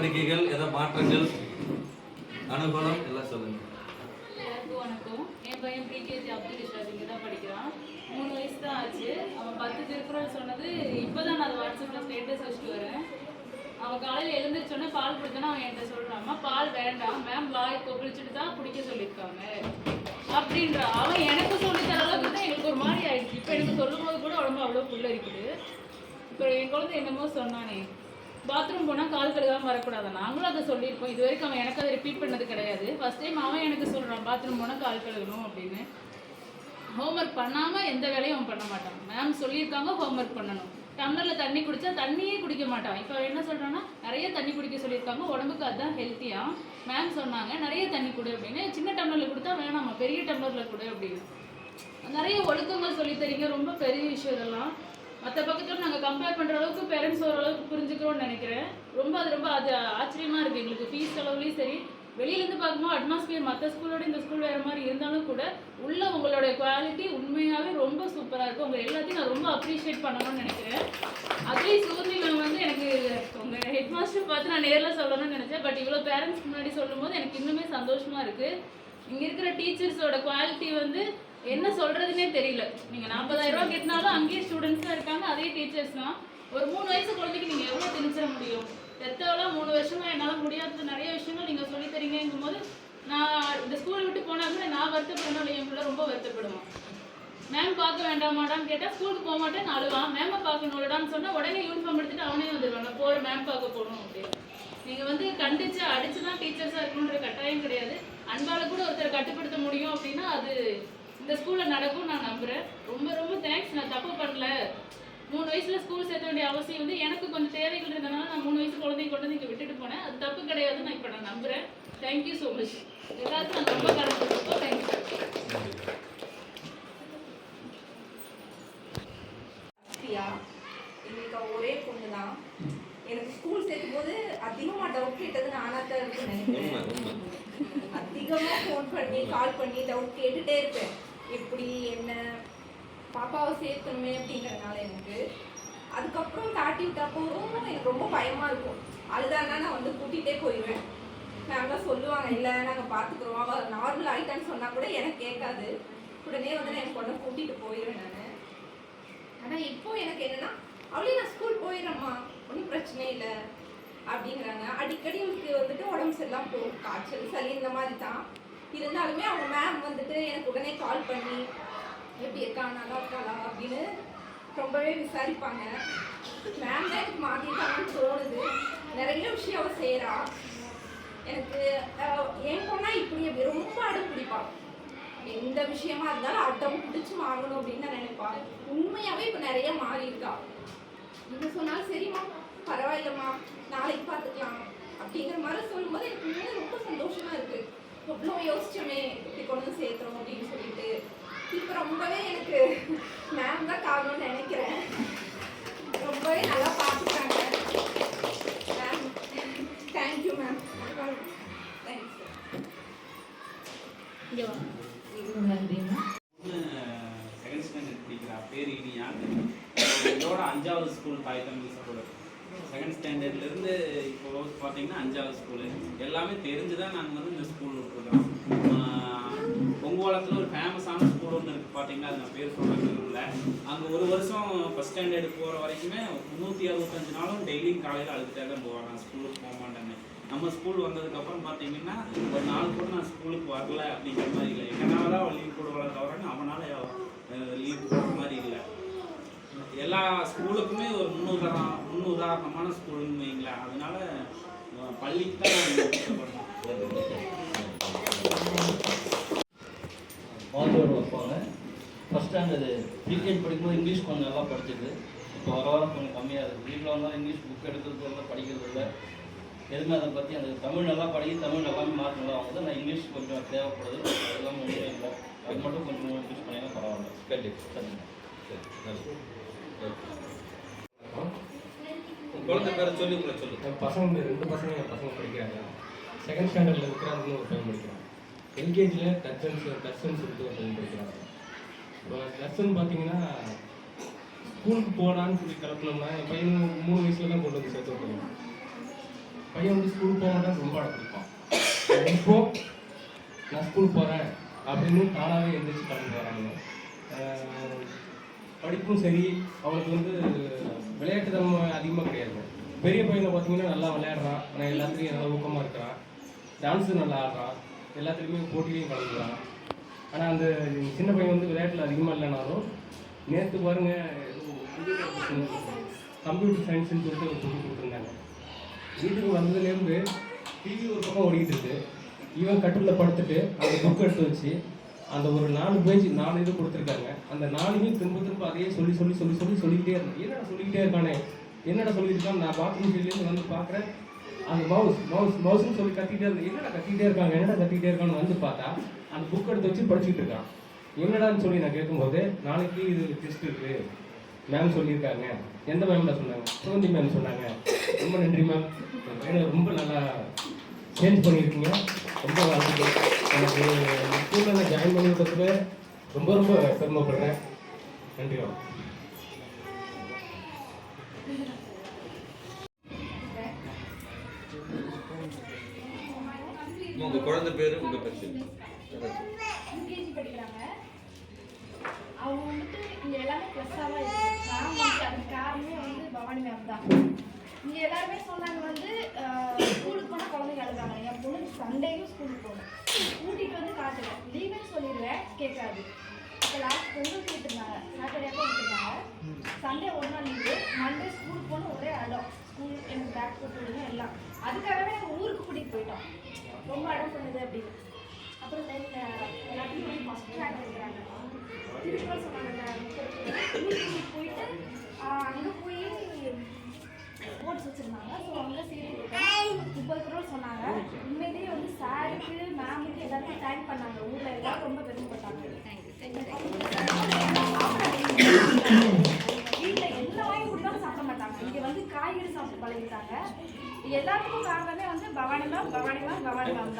நடவடிக்கைகள் ஏதாவது மாற்றங்கள் அனுகூலம் எல்லாம் சொல்லுங்க. வணக்கம். என் பையன் பிகேஜி அப்துல் இஷாத் இங்கே தான் படிக்கிறான். மூணு வயசு தான் ஆச்சு. அவன் பத்து திருக்குறள் சொன்னது இப்போ தான் நான் அதை வாட்ஸ்அப்பில் ஸ்டேட்டஸ் வச்சுட்டு வரேன். அவன் காலையில் எழுந்திரிச்சோன்னே பால் குடிச்சோன்னா அவன் என்கிட்ட சொல்கிறான் பால் வேண்டாம். மேம் வாய் கொப்பளிச்சுட்டு தான் குடிக்க சொல்லியிருக்காங்க. அப்படின்றா. அவன் எனக்கு சொல்லி தர அளவுக்கு தான் எங்களுக்கு ஒரு மாதிரி ஆயிடுச்சு. இப்போ எனக்கு சொல்லும் போது கூட உடம்பு அவ்வளோ புல்லரிக்குது. இப்போ என் குழந்தை என்னமோ சொன்னானே பாத்ரூம் போனால் கால் கழுகாமல் வரக்கூடாது? நாங்களும் அதை சொல்லியிருப்போம் இது வரைக்கும் அவன் எனக்கு அதை ரிப்பீட் பண்ணது கிடையாது. ஃபர்ஸ்ட் டைம் அவன் எனக்கு சொல்கிறான் பாத்ரூம் போனால் கால் கழுகணும் அப்படின்னு. ஹோம்ஒர்க் பண்ணாமல் எந்த வேலையும் அவன் பண்ண மாட்டான். மேம் சொல்லியிருக்காங்க ஹோம்ஒர்க் பண்ணணும். டம்ளரில் தண்ணி குடித்தா தண்ணியே குடிக்க மாட்டான். இப்போ அவன் என்ன சொல்கிறான்னா நிறைய தண்ணி குடிக்க சொல்லியிருக்காங்க உடம்புக்கு அதுதான் ஹெல்த்தியாக மேம் சொன்னாங்க நிறைய தண்ணி கொடு அப்படின்னு. சின்ன டம்ளரில் கொடுத்தா வேணாமா? பெரிய டம்ளரில் கொடு அப்படின்னு. நிறைய ஒழுக்கங்கள் சொல்லித் தரீங்க. ரொம்ப பெரிய விஷயம் இதெல்லாம். மற்ற பக்கம் கம்பேர் பண்ணுற அளவுக்கு பேரண்ட்ஸ் ஓரளவுக்கு புரிஞ்சுக்கிறோம்னு நினைக்கிறேன். ரொம்ப அது ரொம்ப அது ஆச்சரியமாக இருக்குது எங்களுக்கு ஃபீஸ் செலவுலேயும் சரி. வெளியிலேருந்து பார்க்கும்போது அட்மாஸ்பியர் மற்ற ஸ்கூலோட இந்த ஸ்கூல் வேறு மாதிரி இருந்தாலும் கூட உள்ள உங்களோட குவாலிட்டி உண்மையாகவே ரொம்ப சூப்பராக இருக்கும் உங்கள் எல்லாத்தையும் நான் ரொம்ப அப்ரிஷியேட் பண்ணணும்னு நினைக்கிறேன். அதே சூர்ணி மேம் வந்து எனக்கு உங்கள் ஹெட் மாஸ்டர் பார்த்து நான் நேரில் சொல்லணும்னு நினச்சேன். பட் இவ்வளோ பேரண்ட்ஸ் முன்னாடி சொல்லும்போது எனக்கு இன்னுமே சந்தோஷமாக இருக்குது இங்க இருக்கிற டீச்சர்ஸோட குவாலிட்டி வந்து என்ன சொல்றதுன்னே தெரியல. நீங்க நாற்பதாயிரம் ரூபாய் கட்டினாலும் அங்கேயே ஸ்டூடெண்ட்ஸ் தான் இருக்காங்க அதே டீச்சர்ஸ் தான். ஒரு மூணு வயசு குழந்தைக்கு நீங்க எவ்வளவு திணிச்சிட முடியும்? பெத்தவெல்லாம் மூணு வருஷமா என்னால முடியாதது நிறைய விஷயங்கள் நீங்க சொல்லி தரீங்கங்கும் போது நான் இந்த ஸ்கூல் விட்டு போனாலுமே நான் வருத்தப்படணும் என் பிள்ளை ரொம்ப வருத்தப்படுவான் மேம் பார்க்க வேண்டாமாடான்னு கேட்டால் ஸ்கூலுக்கு போக மாட்டேன் அழுவான். மேம பார்க்கணும்லடான்னு சொன்னால் உடனே யூனிஃபார்ம் எடுத்துட்டு அவனே வந்துடுவாங்க போற மேம் பார்க்க போகணும் அப்படின்னு. நீங்க வந்து கண்டிச்சு அடிச்சு தான் டீச்சர்ஸாக இருக்கணுன்ற கட்டாயம் கிடையாது. அன்பால கூட ஒருத்தரை கட்டுப்படுத்த முடியும் அப்படின்னா அது இந்த ஸ்கூல்ல நடக்கும் நான் நம்புறேன் ரொம்ப ரொம்ப தேங்க்ஸ் நான் தப்பு பண்ணல. மூணு வயசுல ஸ்கூல் சேர்த்த வேண்டிய அவசியம் வந்து எனக்கு கொஞ்சம் தேவைகள் இருந்தனால நான் மூணு வயசு குழந்தைய கொண்டு வந்து இங்க விட்டுட்டு போனேன். அது தப்பு கிடையாதுன்னு நான் இப்போ நான் நம்புறேன். தேங்க்யூ ஸோ மச் எல்லாருக்கும் நான் ரொம்ப கடமைப்பட்டிருக்கோம் தேங்க்யூ பிரியா எங்களுக்கு ஒரே பொண்ணு தான். எனக்கு ஸ்கூல் சேர்க்கும் போது அதிகமா டவுட் கேட்டது நானா தான் இருக்குன்னு நினைக்கிறேன். அதிகமா ஃபோன் பண்ணி கால் பண்ணி டவுட் கேட்டுட்டே இருப்பேன். எப்படி என்ன? பாப்பாவை சேர்க்கணுமே அப்படிங்கறதுனால எனக்கு. அதுக்கப்புறம் தாட்டி விட்டப்போவும் எனக்கு ரொம்ப பயமாக இருக்கும். அழுதானா நான் வந்து கூட்டிகிட்டே போயிடுவேன். மேம்லாம் சொல்லுவாங்க இல்லை நாங்கள் பார்த்துக்குறோம் அவள் நார்மல் ஆகிட்டான்னு சொன்னால் கூட எனக்கு கேட்காது. உடனே வந்து நான் என் பொண்ணை கூட்டிகிட்டு போயிடுவேன் நான். ஆனால் இப்போ எனக்கு என்னன்னா அவளே நான் ஸ்கூல் போயிடுறேம்மா. ஒன்றும் பிரச்சனை இல்லை. அப்படிங்கிறாங்க. அடிக்கடி இவளுக்கு வந்துட்டு உடம்பு சரியில்லாம போகும். காய்ச்சல் சளி இந்த மாதிரி தான். இருந்தாலுமே அவங்க மேம் வந்துட்டு எனக்கு உடனே கால் பண்ணி எப்படி இருக்கா நல்லா இருக்காளா அப்படின்னு ரொம்பவே விசாரிப்பாங்க. மேம் தான் எனக்கு மாற்றிருக்காங்கன்னு தோணுது. நிறைய விஷயம் அவள் செய்கிறா எனக்கு என் பொண்ணா இப்படி ரொம்ப அடம் பிடிப்பாள் எந்த விஷயமா இருந்தாலும் அடம் பிடிச்சி வாங்கணும் அப்படின்னு நான் நினைப்பா. உண்மையாகவே இப்போ நிறைய மாறி இருக்கா. சொன்னாலும் சரிம்மா பரவாயில்லம்மா. நாளைக்கு பார்த்துக்கலாம். அப்படிங்கிற மாதிரி சொல்லும்போது எனக்கு இன்னும் ரொம்ப சந்தோஷமா இருக்கு. இவ்வளோ யோசிச்சோமே இப்படி கொண்டு வந்து சேர்த்துறோம் அப்படின்னு சொல்லிட்டு. இப்போ ரொம்பவே எனக்கு மேம் தான் காரணம்னு நினைக்கிறேன். ரொம்பவே நல்லா பார்த்துக்கிறாங்க ma'am thank you ma'am second standard படிக்கிறா. பேர் இனியா இதோட அஞ்சாவது ஸ்கூல் தாய் தமிழ் ஸ்கூல் செகண்ட் ஸ்டாண்டர்ட்லேருந்து இப்போ பார்த்தீங்கன்னா அஞ்சாவது ஸ்கூலு எல்லாமே தெரிஞ்சு தான் நாங்கள் வந்து இந்த ஸ்கூல் விட்டுருக்கோம் பொங்கோலத்தில் ஒரு ஃபேமஸான ஸ்கூல் ஒன்று இருக்குது பார்த்தீங்கன்னா அது நான் பேர் சொல்கிறது இல்லை அங்கே ஒரு வருஷம் ஃபஸ்ட் ஸ்டாண்டர்டு போகிற வரைக்குமே முந்நூற்றி அறுபத்தஞ்சு நாளும் டெய்லியும் காலையில் அழுதுட்டே தான் போவாங்க. நான் ஸ்கூலுக்கு போக மாட்டேன்னு. நம்ம ஸ்கூல் வந்ததுக்கப்புறம் பார்த்தீங்கன்னா ஒரு நாள் கூட நான் ஸ்கூலுக்கு வரல அப்படிங்கிற மாதிரி இல்லை. எங்கனால தான் லீவ் போடுவாங்க தவிர அவனால் லீவ் போடுற மாதிரி இல்லை. எல்லா ஸ்கூலுக்குமே ஒரு முன்னுதாரணம் முன்னுதாரணமான ஸ்கூலுன்னு வைங்களேன். அதனால பள்ளிக்கு தான் நான் வாத்தியோடு வைப்பாங்க. ஃபஸ்ட் ஸ்டாண்டர்டு ப்ரீகேஜ் படிக்கும்போது இங்கிலீஷ் கொஞ்சம் நல்லா படிச்சது. இப்போ வர வர கொஞ்சம் கம்மியாக இருக்குது வீட்டில் வந்தால் இங்கிலீஷ் புக் எடுக்கிறது இல்லை படிக்கிறது இல்லை. எதுவுமே அதை பற்றி அந்த தமிழ் நல்லா படிக்க தமிழ் எல்லாமே மார்க் நல்லா வாங்குது நான் இங்கிலீஷ் கொஞ்சம் தேவைப்படுது. அதெல்லாம் ஒன்றுமே இல்லை. அது மட்டும் கொஞ்சம் இன்க்ரீஸ் பண்ணிங்கன்னா பரவாயில்ல. கேட்டு சரிங்க. உங்க குழந்தை பேரை சொல்லி உங்களை சொல்லு என் பசங்க ரெண்டு பசங்க என் பசங்க படிக்கிறாங்க. செகண்ட் ஸ்டாண்டர்டில் இருக்கிறாங்க ஒரு பையன் படிக்கிறான். எல்கேஜியில் டச்சன்ஸ் டச்சன்ஸ் இருக்கு ஒரு பையன் படிக்கிறாங்க இப்போ டச்சன் பார்த்தீங்கன்னா ஸ்கூலுக்கு போகலான்னு சொல்லி கிளப்பினோம்னா என் பையன் மூணு வயசுல தான் கொண்டு வந்து சேர்த்து விட்டுருவோம் பையன் வந்து ஸ்கூல் போக ரொம்ப அடம் இப்போ நான் ஸ்கூல் போகிறேன் அப்படின்னு தானாகவே எழுந்திரிச்சு கடந்து வராங்க. படிப்பும் சரி அவனுக்கு வந்து விளையாட்டு தன்மை அதிகமாக கிடையாது. பெரிய பையனை பார்த்தீங்கன்னா நல்லா விளையாடுறான் ஆனால் எல்லாத்துலேயும் நல்லா ஊக்கமாக இருக்கிறான். டான்ஸும் நல்லா ஆடுறான். எல்லாத்துலேயுமே போட்டியிலையும் கலந்துக்கிறான். ஆனால் அந்த சின்ன பையன் வந்து விளையாட்டில் அதிகமாக இல்லைனாலும் நேற்று பாருங்கள் கம்ப்யூட்டர் சயின்ஸ்னு சொல்லிட்டு ஒரு சொல்லி கொடுத்துருந்தாங்க. வீட்டுக்கு வந்ததுலேருந்து டிவி ஒரு பக்கம் ஓடிக்கிட்டு இருக்கு. இவன் கட்டில் படுத்துட்டு அந்த புக் எடுத்து வச்சு அந்த ஒரு நாலு பேஜ் நாலு இது கொடுத்துருக்காங்க. அந்த நாலுமே திரும்ப திரும்ப அதையே சொல்லி சொல்லி சொல்லி சொல்லி சொல்லிக்கிட்டே இருந்தேன் என்னடா சொல்லிக்கிட்டே இருக்கானே? என்னடா சொல்லியிருக்கான் நான் பாத்ரூம் சைட்லேருந்து வந்து பார்க்குறேன். அந்த மவுஸ் மவுஸ் மவுஸ்னு சொல்லி கத்திட்டே இருந்தேன் என்னடா கத்திட்டே இருக்காங்க? என்னடா கத்திட்டே இருக்கான்னு வந்து பார்த்தா அந்த புக் எடுத்து வச்சு படிச்சுட்டு இருக்கான். என்னடான்னு சொல்லி நான் கேட்கும்போது நாளைக்கு இது டெஸ்ட் இருக்கு. மேம் சொல்லியிருக்காங்க. எந்த மேம்டா சொன்னாங்க? சுகந்தி மேம் சொன்னாங்க. ரொம்ப நன்றி மேம் பையனை ரொம்ப நல்லா சேஞ்ச் பண்ணியிருக்கீங்க. ரொம்ப வாழ்த்துக்கள். எனக்கு ஸ்கூலில் நான் ஜாயின் பண்ணி விட்டதுல ரொம்ப ரொம்ப பெருமைப்படுறேன் நன்றி மேம் உங்க குழந்தை பேரு உங்க பேரு படிக்கிறாங்க. அவங்க வந்துட்டு இங்கே எல்லாமே ப்ளஸ்ஸாக தான் இருக்கு. நான் வந்து அதுக்கு காரணமே வந்து பவானி மேம் தான். இங்க எல்லாருமே சொன்னாங்க வந்து ஸ்கூலுக்கு போனால் குழந்தைங்க அழுதாங்க என் பொண்ணு சண்டேயும் ஸ்கூலுக்கு போகணும் கூட்டிகிட்டு வந்து காட்டுவேன் லீவுன்னு சொல்லிடுவேன் கேட்காது. இப்போ லாஸ்ட் பொங்கல் கேட்டிருந்தாங்க சாட்டர்டேக்கும் விட்டுருந்தாங்க சண்டே ஒரு நாள் லீவு மண்டே ஸ்கூலுக்கு போகணும் ஒரே அடம். ஸ்கூல் எனக்கு பேக் போட்டு விடுங்க எல்லாம். அதுக்காகவே கூட்டிகிட்டு போயிட்டோம். ரொம்ப அடம் பண்ணுது அப்படின்னு அப்புறம் தென் எல்லாத்தையும் போய் ஃபஸ்ட் ரேங்க் இருக்கிறாங்க சொன்னாங்க போயிட்டு அங்கே போய் ஸ்போர்ட்ஸ் வச்சுருந்தாங்க. ஸோ அங்கே சேர்த்து முப்பது குரல் சொன்னாங்க. உண்மையிலேயே வந்து சாருக்கு மேமுக்கு எல்லாருக்கும் தேங்க் பண்ணாங்க. ஊரில் எல்லாரும் ரொம்ப பெருமைப்பட்டாங்க. வீட்டில் என்ன வாங்கி கொடுத்தாலும் சாப்பிட மாட்டாங்க. இங்கே வந்து காய்கறி சாப்பிட்டு பழகிட்டாங்க. எல்லாத்துக்கும் காரணமே வந்து Bhavani ma'am Bhavani ma'am Bhavani ma'am.